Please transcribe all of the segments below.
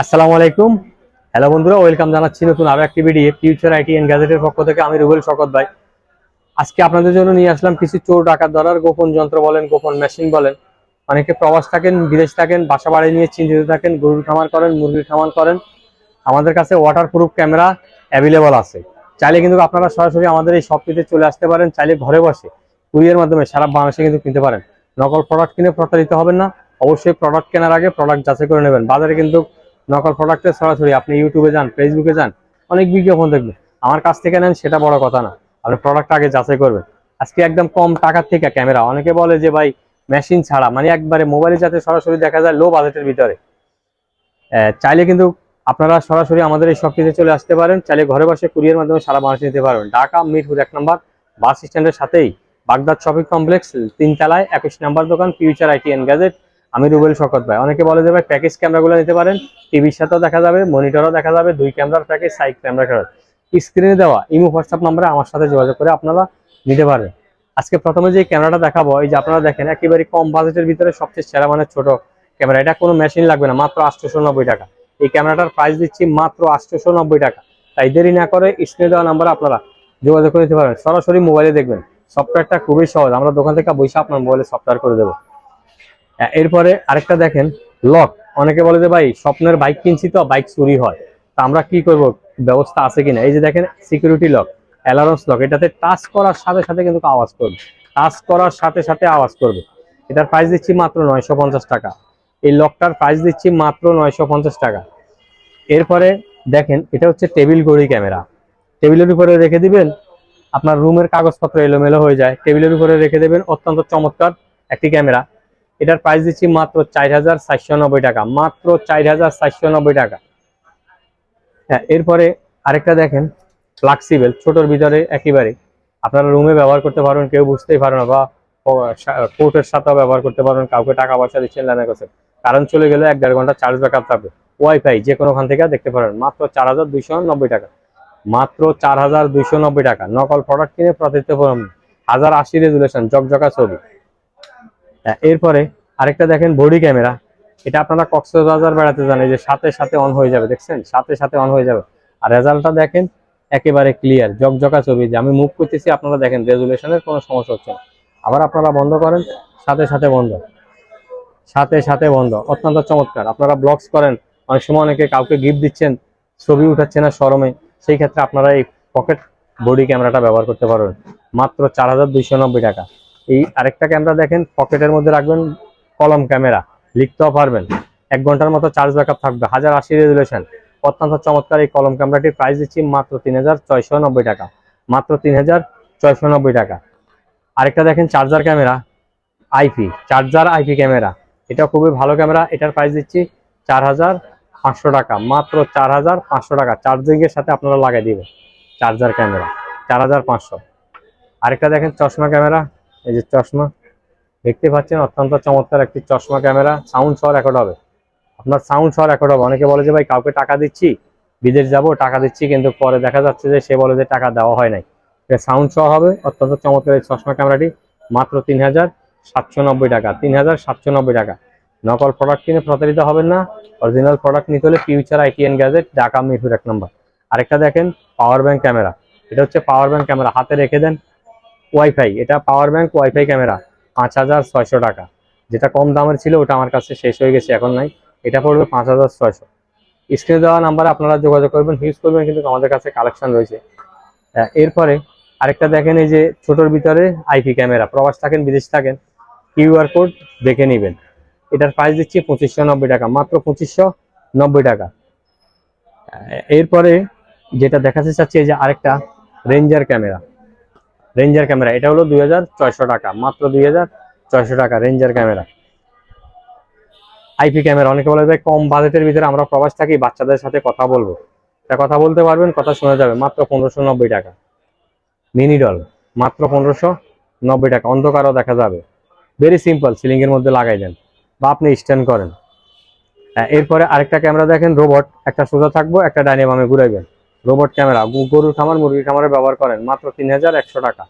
আসসালামু আলাইকুম। হ্যালো বন্ধুরা ওয়েলকাম জানাচ্ছি নতুন আরও একটি ভিডিও ফিউচার আইটি এন্ড গ্যাজেটের পক্ষ থেকে। আমি রুবেল শকত ভাই। আজকে আপনাদের জন্য নিয়ে আসলাম কিছু চোর ডাকাত ধরার গোপন যন্ত্র বলেন, গোপন মেশিন বলেন। অনেকে প্রবাস থাকেন, বিদেশ থাকেন, বাসা বাড়ি নিয়ে চিন্তিত থাকেন, গরুর খামার করেন, মুরগির খামার করেন। আমাদের কাছে ওয়াটার প্রুফ ক্যামেরা অ্যাভেলেবল আছে। চাইলে কিন্তু আপনারা সরাসরি আমাদের এই শপটিতে চলে আসতে পারেন, চাইলে ঘরে বসে কুরিয়ার মাধ্যমে সারা বাংলাদেশে কিন্তু কিনতে পারেন। নকল প্রোডাক্ট কিনে প্রতারিত হবেন না। অবশ্যই প্রোডাক্ট কেনার আগে প্রোডাক্ট যাচাই করে নেবেন। বাজারে কিন্তু নকল প্রোডাক্টের সরাসরি আপনি ইউটিউবে যান ফেসবুকে যান, অনেক বিজ্ঞাপন দেখবেন। আমার কাছ থেকে নেন, সেটা বড় কথা না। আপনি প্রোডাক্ট আগে যাচাই করবেন। আজকে একদম কম টাকার থেকে ক্যামেরা অনেকে বলে যে ভাই মেশিন ছাড়া মানে একবারে মোবাইলে যাতে সরাসরি দেখা যায় লো বাজেটের ভিতরে। চাইলে কিন্তু আপনারা সরাসরি আমাদের এই শপটিতে চলে আসতে পারেন। চাইলে ঘরে বসে কুরিয়ার মাধ্যমে সারা বাংলাদেশ নিতে পারবেন। ঢাকা, মিরপুর এক নম্বর বাস স্ট্যান্ডের সাথেই, বাগদাদ শপিং কমপ্লেক্স তিনতলায়, একুশ নাম্বার দোকান ফিউচার আইটি এন্ড গ্যাজেট আমি রুবেল শকত ভাই। অনেকে বলে যে ভাই প্যাকেজ ক্যামেরাগুলো নিতে পারেন টিভির সাথেও দেখা যাবে মনিটরও দেখা যাবে, দুই ক্যামেরার প্যাকেজ সাইড ক্যামেরা খেলা স্ক্রিনে দেওয়া, ইমো হোয়াটসঅ্যাপ নাম্বারে আমার সাথে যোগাযোগ করে আপনারা নিতে পারবেন আজকে প্রথমে যে ক্যামেরাটা দেখাবো, এই যে আপনারা দেখেন, একেবারে কম বাজেটের ভিতরে সবচেয়ে সেরা মানের ছোট ক্যামেরা এটা কোনো মেশিন লাগবে না, মাত্র আটশোশো টাকা। এই ক্যামেরাটার প্রাইস দিচ্ছি মাত্র আটশোশো টাকা। তাই দেরি না করে স্ক্রিনে দেওয়া নাম্বারে আপনারা যোগাযোগ করে নিতে পারবেন সরাসরি মোবাইলে দেখবেন। সফটওয়্যারটা খুবই সহজ। আমরা দোকান থেকে বসে আপনার মোবাইলে সফটওয়্যার করে দেবো। এরপরে আরেকটা দেখেন, লক। অনেকে বলে যে, ভাই, স্বপ্নের বাইক কিনছি তো, বাইক চুরি হয়। তা আমরা কি করব? ব্যবস্থা আছে কিনা? এই যে দেখেন সিকিউরিটি লক অ্যালার্মস লক এটাতে টাচ করার সাথে সাথে কিন্তু আওয়াজ করবে। টাচ করার সাথে সাথে আওয়াজ করবে। এটার প্রাইস দিচ্ছি মাত্র নয়শো পঞ্চাশ টাকা। এই লকটার প্রাইস দিচ্ছি মাত্র নয়শো পঞ্চাশ টাকা। এরপরে দেখেন, এটা হচ্ছে টেবিল ঘড়ি ক্যামেরা। টেবিলের উপরে রেখে দিবেন, আপনার রুমের কাগজপত্র এলোমেলো হয়ে যায়। টেবিলের উপরে রেখে দেবেন অত্যন্ত চমৎকার একটি ক্যামেরা। এটার প্রাইস দিচ্ছি মাত্র চার হাজার চারশো নব্বই টাকা, মাত্র চার হাজার চারশো নব্বই টাকা। হ্যাঁ এরপরে আরেকটা দেখেন ফ্লাক্সিবল ছোটোর ভিতরে একেবারে। আপনারা রুমে ব্যবহার করতে পারবেন, কেউ বুঝতেই পারবে না, বা কোর্টের সাথেও ব্যবহার করতে পারবেন, কাউকে টাকা পয়সা দিচ্ছেন লেনা কাছে কারণ চলে গেলে এক দেড় ঘণ্টা চার্জ ব্যাকআপ থাকবে। ওয়াইফাই যে কোনোখান থেকে দেখতে পারেন, মাত্র চার হাজার দুইশো নব্বই টাকা। মাত্র চার হাজার দুইশো নব্বই টাকা। নকল প্রোডাক্ট কিনে প্রতিত্ব হাজার আশি রেজুলেশন জকজকা ছবি। এরপরে আরেকটা দেখেন বডি ক্যামেরা। এটা আপনারা কক্সবাজার বেড়াতে জানেন যে সাথে সাথে অন হয়ে যাবে, দেখছেন? সাথে সাথে অন হয়ে যাবে। আর রেজাল্টটা দেখেন, একেবারে ক্লিয়ার জকজকা ছবি। যে আমি মুভ করতেছি, আপনারা দেখেন রেজুলেশনের কোনো সমস্যা হচ্ছে না। আবার আপনারা বন্ধ করেন, সাথে সাথে বন্ধ। সাথে সাথে বন্ধ, অত্যন্ত চমৎকার। আপনারা ব্লগস করেন, অনেক সময় অনেকে কাউকে গিফট দিচ্ছেন, ছবি উঠাচ্ছে না শরমে সেই ক্ষেত্রে আপনারা এই পকেট বডি ক্যামেরাটা ব্যবহার করতে পারবেন। মাত্র চার হাজার দুইশো নব্বই টাকা। এই আরেকটা ক্যামেরা দেখেন, পকেটের মধ্যে রাখবেন কলম, ক্যামেরা, লিখতেও পারবেন। এক ঘণ্টার মতো চার্জ ব্যাকআপ থাকবে। হাজার আশি রেজুলেশন অত্যন্ত চমৎকার এই কলম ক্যামেরাটির প্রাইস দিচ্ছি মাত্র তিন হাজার ছয়শো নব্বই টাকা। মাত্র তিন হাজার ছয়শো নব্বই টাকা। আরেকটা দেখেন charger camera IP charger IP camera এটা খুবই ভালো ক্যামেরা এটার প্রাইস দিচ্ছি চার হাজার পাঁচশো টাকা। মাত্র চার হাজার পাঁচশো টাকা। চার্জিংয়ের সাথে আপনারা লাগাই দিবেন। চার্জার ক্যামেরা চার হাজার পাঁচশো। আরেকটা দেখেন, চশমা ক্যামেরা এই যে চশমা, দেখতে পাচ্ছেন অত্যন্ত চমৎকার একটি চশমা ক্যামেরা। সাউন্ড সহ রেকর্ড হবে। আপনার সাউন্ড সহ রেকর্ড হবে। অনেকে বলে যে, ভাই, কাউকে টাকা দিচ্ছি? বিদেশ যাব, টাকা দিচ্ছি। কিন্তু পরে দেখা যাচ্ছে যে, সে বলে যে, টাকা দেওয়া হয় নাই। সাউন্ড সহ হবে। অত্যন্ত চমৎকার এই চশমা ক্যামেরাটি। মাত্র তিন হাজার সাতশো নব্বই টাকা। তিন হাজার সাতশো নব্বই টাকা। নকল প্রোডাক্ট কিনে প্রতারিত হবেন না। অরিজিনাল প্রোডাক্ট নিতে হলে future IT and gadget Dhaka Mirpur এক নম্বর আরেকটা দেখেন পাওয়ার ব্যাংক ক্যামেরা। এটা হচ্ছে পাওয়ার ব্যাংক ক্যামেরা। হাতে রেখে দেন। ওয়াইফাই এটা পাওয়ার ব্যাংক ওয়াইফাই ক্যামেরা পাঁচ হাজার ছয়শো টাকা। যেটা কম দামের ছিল, ওটা আমার কাছে শেষ হয়ে গেছে, এখন নাই। এটা পড়বে পাঁচ হাজার ছয়শো। স্ক্রিনে দেওয়া নাম্বারে আপনারা যোগাযোগ করবেন ইউজ করবেন, কিন্তু আমাদের কাছে কালেকশন রয়েছে। এরপরে আরেকটা দেখেন, এই যে ছোটোর ভিতরে আইপি ক্যামেরা প্রবাস থাকেন, বিদেশ থাকেন কিউআর কোড দেখে নেবেন। এটার প্রাইস দিচ্ছি পঁচিশশো নব্বই টাকা, মাত্র পঁচিশশো নব্বই টাকা। এরপরে যেটা দেখাতে চাচ্ছি, এই যে আরেকটা রেঞ্জার ক্যামেরা রেঞ্জার ক্যামেরা এটা হলো দুই হাজার ছয়শো টাকা, মাত্র দুই হাজার ছয়শো টাকা রেঞ্জার ক্যামেরা আইপি ক্যামেরা অনেকে বলে যায় কম বাজেটের ভিতরে আমরা প্রবাস থাকি, বাচ্চাদের সাথে কথা বলব। তা কথা বলতে পারবেন, কথা শোনা যাবে, মাত্র পনেরোশো টাকা। মিনি ডল মাত্র পনেরোশো টাকা, অন্ধকারও দেখা যাবে। ভেরি সিম্পল সিলিংয়ের মধ্যে লাগাই দেন। বা আপনি স্ট্যান্ড করেন। এরপরে আরেকটা ক্যামেরা দেখেন রোবট একটা সোজা থাকব, একটা ডাইনে বামে ঘুরাইবেন রোবট ক্যামেরা গরুর খামার, মুরগির খামারে ব্যবহার করেন। মাত্র তিন হাজার একশো টাকা।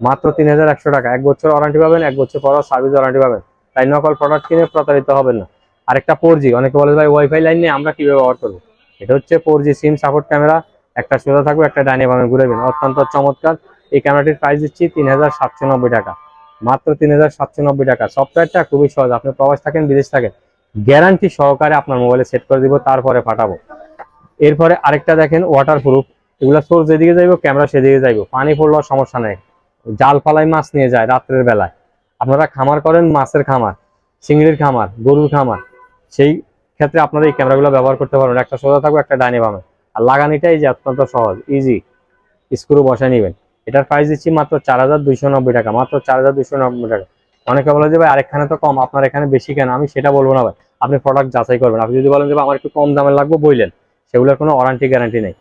মাত্র তিন হাজার একশো টাকা। এক বছর ওয়ারান্টি পাবেন, এক বছর পর সার্ভিস ওয়ারান্টি পাবেন। তাই নকল প্রোডাক্ট কিনে প্রতারিত হবেন না। আরেকটা ফোর জি অনেকে বলে ভাই ওয়াইফাই লাইন নিয়ে আমরা কি ব্যবহার করব? এটা হচ্ছে four G SIM support camera একটা সোজা থাকবে, একটা ডাইনে বামে ঘুরেবেন অত্যন্ত চমৎকার। এই ক্যামেরাটির প্রাইস দিচ্ছি তিন হাজার সাতশো নব্বই টাকা। মাত্র তিন হাজার সাতশো নব্বই টাকা। সফটওয়্যারটা খুবই সহজ। আপনি প্রবাস থাকেন, বিদেশ থাকেন। গ্যারান্টি সহকারে আপনার মোবাইলে সেট করে দিব, তারপরে পাঠাবো। এরপরে আরেকটা দেখেন ওয়াটার প্রুফ এগুলো সোর্স যেদিকে যাইবো ক্যামেরা সেদিকে যাইবো। পানি পড়লেও সমস্যা নেই। জাল ফালাই মাছ নিয়ে যায় রাত্রের বেলায়। আপনারা খামার করেন মাছের খামার, চিংড়ির খামার, গরুর খামার। সেই ক্ষেত্রে আপনারা এই ক্যামেরাগুলো ব্যবহার করতে পারবেন। একটা সোজা থাকবে, একটা ডাইনে বামে। আর লাগানিটাই যে অত্যন্ত সহজ ইজি স্ক্রু বসায় নেবেন। এটার প্রাইস দিচ্ছি মাত্র চার হাজার দুইশো নব্বই টাকা, মাত্র চার হাজার দুইশো নব্বই টাকা। অনেকে বলে যে ভাই, আরেকখানে তো কম। আপনার এখানে বেশি কেন? আমি সেটা বলব না ভাই। আপনি প্রোডাক্ট যাচাই করবেন। আপনি যদি বলেন যে আমার একটু কম দামের লাগবে বললেন সেগুলোর কোনো ওয়ারান্টি গ্যারান্টি নেই।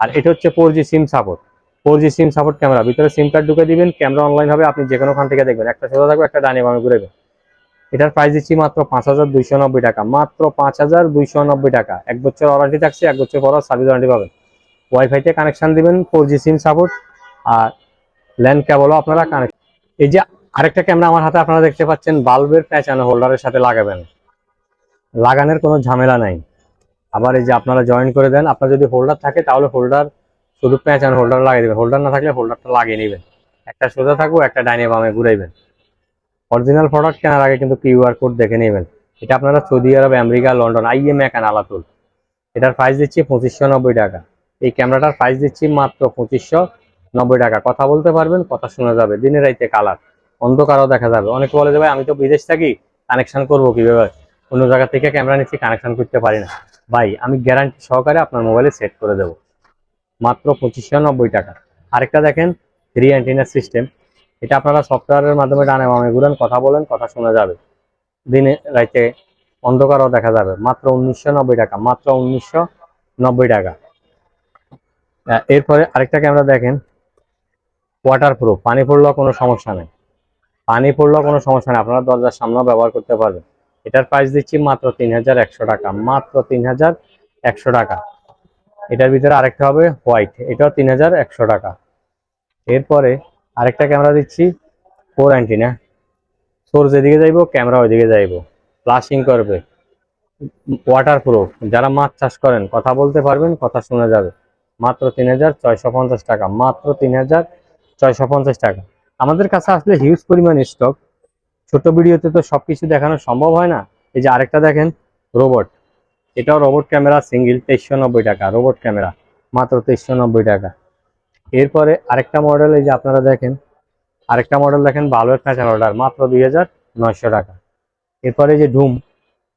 আর এটা হচ্ছে four G SIM support four G SIM support camera ভিতরে সিম কার্ড ঢুকে দিবেন ক্যামেরা অনলাইন হবে, আপনি যে কোনোখান থেকে দেখবেন। একটা সোজা থাকবে, একটা ডানে বামে ঘুরেবেন এটার প্রাইস দিচ্ছি মাত্র পাঁচ হাজার দুইশো নব্বই টাকা। মাত্র পাঁচ হাজার দুইশো নব্বই টাকা। এক বছর ওয়ারান্টি থাকছে, এক বছর পর সার্ভিস ওয়ারান্টি পাবেন। ওয়াইফাইতে কানেকশান দিবেন ফোর জি সিম সাপোর্ট আর ল্যান্ড কেবলও আপনারা কানেক্ট এই যে আরেকটা ক্যামেরা আমার হাতে আপনারা দেখতে পাচ্ছেন বাল্বের প্যাচানো হোল্ডারের সাথে লাগাবেন। লাগানোর কোনো ঝামেলা নাই। আবার এই যে আপনারা জয়েন করে দেন, আপনার যদি হোল্ডার থাকে তাহলে হোল্ডার শুধু প্যাচানো হোল্ডার লাগিয়ে দেবেন। হোল্ডার না থাকলে হোল্ডারটা লাগিয়ে নেবেন। একটা সোজা থাকব একটা ডাইনে বামে ঘুরাইবেন। অরিজিনাল প্রোডাক্ট কেনার আগে কিন্তু কিউআর কোড দেখে নেবেন। এটা আপনারা সৌদি আরব, আমেরিকা, লন্ডন আইএম একান আলাতুল এটার প্রাইস দিচ্ছি পঁচিশশো নব্বই টাকা। এই ক্যামেরাটার প্রাইস দিচ্ছি মাত্র পঁচিশশো নব্বই টাকা। কথা বলতে পারবেন, কথা শোনা যাবে। দিনে রাইতে কালার অন্ধকারও দেখা যাবে। অনেকে বলে যে ভাই, আমি তো বিদেশ থাকি কানেকশন করব কীভাবে? অন্য জায়গা থেকে ক্যামেরা নিচ্ছি কানেকশন করতে পারি না। ভাই, আমি গ্যারান্টি সহকারে আপনার মোবাইলে সেট করে দেবো। মাত্র পঁচিশশো নব্বই টাকা। আরেকটা দেখেন থ্রি অ্যান্টিনার সিস্টেম এটা আপনারা সফটওয়্যারের মাধ্যমে ডানে বামে ঘুরেন, কথা বলেন, কথা শোনা যাবে। দিনে, রাইতে অন্ধকারও দেখা যাবে। মাত্র উনিশশো নব্বই টাকা, মাত্র উনিশশো নব্বই টাকা। এরপরে আরেকটা ক্যামেরা দেখেন। ওয়াটার প্রুফ পানি পড়লেও কোনো সমস্যা নেই। পানি পড়লেও কোনো সমস্যা নেই। আপনারা দরজার সামনেও ব্যবহার করতে পারবেন। এটার প্রাইস দিচ্ছি মাত্র তিন হাজার একশো টাকা, মাত্র তিন হাজার একশো টাকা। এটার ভিতরে আরেকটা হবে হোয়াইট এটাও তিন হাজার একশো টাকা। এরপরে আরেকটা ক্যামেরা দিচ্ছি ফোর অ্যান্টিনা সোর্স এদিকে যাইবো ক্যামেরা ওইদিকে যাইবো। ফ্লাশিং করবে। ওয়াটার প্রুফ যারা মাছ চাষ করেন, কথা বলতে পারবেন, কথা শোনা যাবে। মাত্র তিন হাজার ছয়শো পঞ্চাশ টাকা, মাত্র তিন হাজার ছয়শো পঞ্চাশ টাকা। আমাদের কাছে আসলে হিউজ পরিমাণ স্টক ছোট ভিডিওতে তো সবকিছু দেখানো সম্ভব হয় না। এই যে আরেকটা দেখেন রোবট এটাও রোবট ক্যামেরা সিঙ্গেল তেইশশো টাকা রোবট ক্যামেরা মাত্র তেইশশো টাকা। এরপরে আরেকটা মডেল এই যে আপনারা দেখেন, আরেকটা মডেল দেখেন, বালুয়ের ফ্যাশন অর্ডার মাত্র দুই হাজার নয়শো টাকা। এরপরে যে ডুম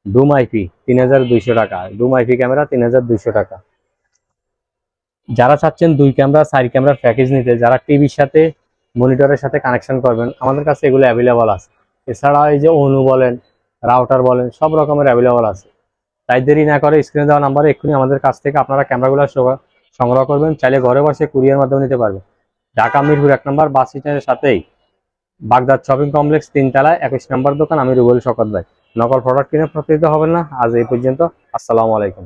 ডুম আইপি তিন হাজার দুইশো টাকা। ডুম আইপি ক্যামেরা তিন হাজার দুইশো টাকা। যারা চাচ্ছেন দুই ক্যামেরা চার ক্যামেরার প্যাকেজ নিতে, যারা টিভির সাথে মনিটরের সাথে কানেকশন করবেন, আমাদের কাছে এগুলো অ্যাভেলেবল আছে। এছাড়া এই যে অনু বলেন রাউটার বলেন, সব রকমের অ্যাভেলেবল আছে। তাই দেরি না করে স্ক্রিনে দেওয়া নাম্বারে এক্ষুনি আমাদের কাছ থেকে আপনারা ক্যামেরাগুলো সংগ্রহ করবেন, চাইলে ঘরে বসে কুরিয়ার মাধ্যমে নিতে পারবেন। ঢাকা মিরপুর এক নম্বর বাস স্ট্যান্ডের সাথেই বাগদাদ শপিং কমপ্লেক্স তিনতলায় একুশ নম্বর দোকান, আমি রুবেল শকত ভাই। নকল প্রোডাক্ট কিনে প্রতারিত হবেন না। আজ এই পর্যন্ত, আসসালামু আলাইকুম।